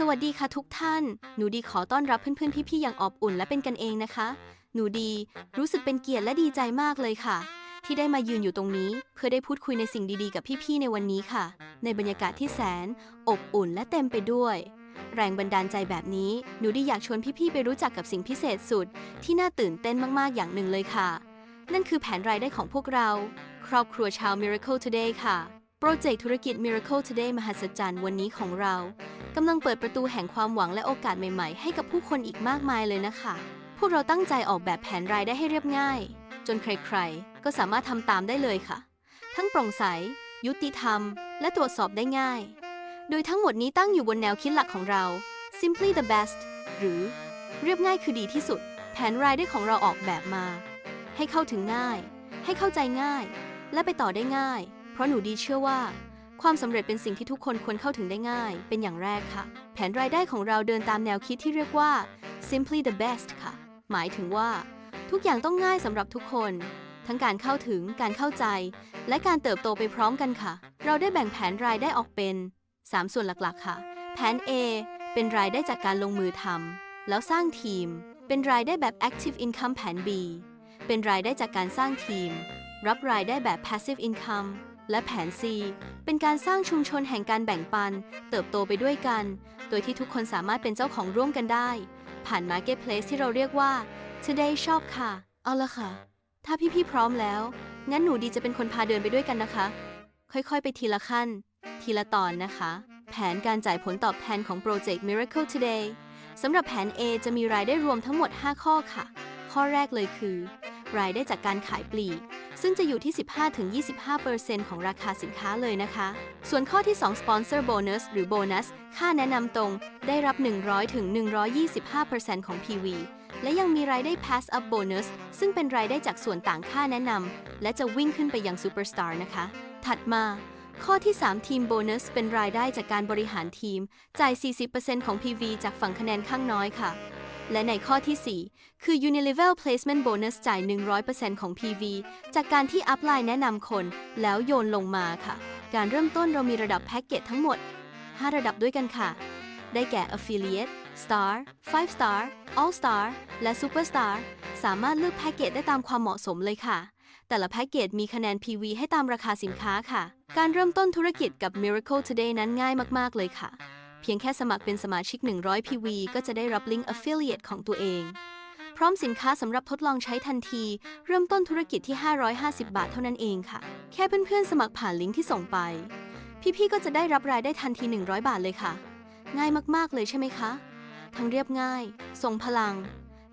สวัสดีค่ะทุกท่าน หนูดีขอต้อนรับเพื่อนๆพี่ๆอย่างอบอุ่นและเป็นกันเองนะคะ หนูดีรู้สึกเป็นเกียรติและดีใจมากเลยค่ะ ที่ได้มายืนอยู่ตรงนี้ เพื่อได้พูดคุยในสิ่งดีๆ กับพี่ๆในวันนี้ค่ะ ในบรรยากาศที่แสน อบอุ่นและเต็มไปด้วย แรงบันดาลใจแบบนี้ หนูดีอยากชวนพี่ๆไปรู้จักกับสิ่งพิเศษสุด ที่น่าตื่นเต้นมากๆอย่างหนึ่งเลยค่ะ นั่นคือแผนรายได้ของพวกเรา ครอบครัวชาว Miracle Today ค่ะโปรเจกต์ธุรกิจ Miracle Today มหัศจรรย์วันนี้ของเรา กำลังเปิดประตูแห่งความหวังและโอกาสใหม่ๆ ให้กับผู้คนอีกมากมายเลยนะคะ พวกเราตั้งใจออกแบบแผนรายได้ให้เรียบง่าย จนใครๆ ก็สามารถทำตามได้เลยค่ะ ทั้งโปร่งใส ยุติธรรม และตรวจสอบได้ง่าย โดยทั้งหมดนี้ตั้งอยู่บนแนวคิดหลักของเรา simply the best หรือเรียบง่ายคือดีที่สุด แผนรายได้ของเราออกแบบมา ให้เข้าถึงง่าย ให้เข้าใจง่าย และไปต่อได้ง่าย เพราะหนูดีเชื่อว่า ความสำเร็จเป็นสิ่งที่ทุกคนควรเข้าถึงได้ง่าย เป็นอย่างแรกค่ะ แผนรายได้ของเราเดินตามแนวคิดที่เรียกว่า simply the best ค่ะ หมายถึงว่า ทุกอย่างต้องง่ายสำหรับทุกคน ทั้งการเข้าถึง การเข้าใจ และการเติบโตไปพร้อมกันค่ะ เราได้แบ่งแผนรายได้ออกเป็น 3 ส่วนหลักๆ ค่ะ แผน A เป็นรายได้จากการลงมือทำแล้วสร้างทีม เป็นรายได้แบบ active income แผน B เป็นรายได้จากการสร้างทีม รับรายได้แบบ passive income และแผน C เป็นการสร้างชุมชนแห่งการแบ่งปัน เติบโตไปด้วยกัน โดยที่ทุกคนสามารถเป็นเจ้าของร่วมกันได้ ผ่าน Marketplace ที่เราเรียกว่า Today Shop ค่ะ เอาละค่ะ ถ้าพี่ๆพร้อมแล้ว งั้นหนูดีจะเป็นคนพาเดินไปด้วยกันนะคะ ค่อยๆ ไปทีละขั้น ทีละตอนนะคะ แผนการจ่ายผลตอบแทนของโปรเจกต์ Miracle Today สำหรับแผน A จะมีรายได้รวมทั้งหมด 5 ข้อค่ะ ข้อแรกเลยคือ รายได้จากการขายปลีก ซึ่งจะอยู่ที่ 15-25%ของราคาสินค้าเลยนะคะ ส่วนข้อที่ 2 Sponsor Bonus หรือโบนัส ค่าแนะนำตรง ได้รับ 100-125%ของ PV และยังมีรายได้ Pass Up Bonus ซึ่งเป็นรายได้จากส่วนต่างค่าแนะนำ และจะวิ่งขึ้นไปยัง Superstar นะคะ ถัดมาข้อที่ 3 ทีมโบนัสเป็นรายได้จากการบริหารทีม จ่าย 40%ของ PV จากฝั่งคะแนนข้างน้อยค่ะ และในข้อที่ 4 คือ Unilevel Placement Bonus จ่าย 100%ของ PV จากการที่อัพไลน์แนะนำคน แล้วโยนลงมาค่ะ การเริ่มต้นเรามีระดับแพ็กเกจทั้งหมด 5 ระดับด้วยกันค่ะ ได้แก่ Affiliate Star 5 Star All Star และ Superstar สามารถเลือกแพ็กเกจได้ตามความเหมาะสมเลยค่ะ แต่ละแพ็กเกจมีคะแนน PV ให้ตามราคาสินค้าค่ะ การเริ่มต้นธุรกิจกับ Miracle Today นั้นง่ายมาก ๆ เลยค่ะ เพียงแค่สมัครเป็นสมาชิก 100 PV ก็จะได้รับลิงก์ Affiliate ของตัวเอง พร้อมสินค้าสำหรับทดลองใช้ทันที เริ่มต้นธุรกิจที่ 550 บาทเท่านั้นเองค่ะ แค่เพื่อนๆ สมัครผ่านลิงก์ที่ส่งไป พี่ๆ ก็จะได้รับรายได้ทันที 100 บาทเลยค่ะ ง่ายมากๆ เลยใช่ไหมคะ ทั้งเรียบง่าย ทรงพลัง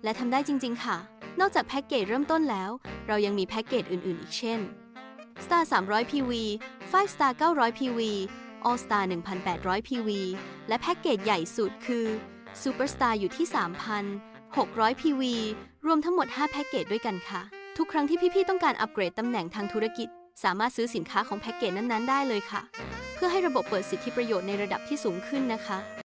และทำได้จริง ๆ ค่ะ นอกจากแพ็กเกจเริ่มต้นแล้ว เรายังมีแพ็กเกจอื่น ๆ อีกเช่น Star 300 PV 5 Star 900 PV All Star 1,800 PV และแพ็กเกจใหญ่สุดคือ Superstar อยู่ที่ 3,600 PV รวมทั้งหมด 5 แพ็กเกจด้วยกันค่ะ ทุกครั้งที่พี่ๆ ต้องการอัปเกรดตำแหน่งทางธุรกิจ สามารถซื้อสินค้าของแพ็กเกจนั้นๆ ได้เลยค่ะ เพื่อให้ระบบเปิดสิทธิประโยชน์ในระดับที่สูงขึ้นนะคะ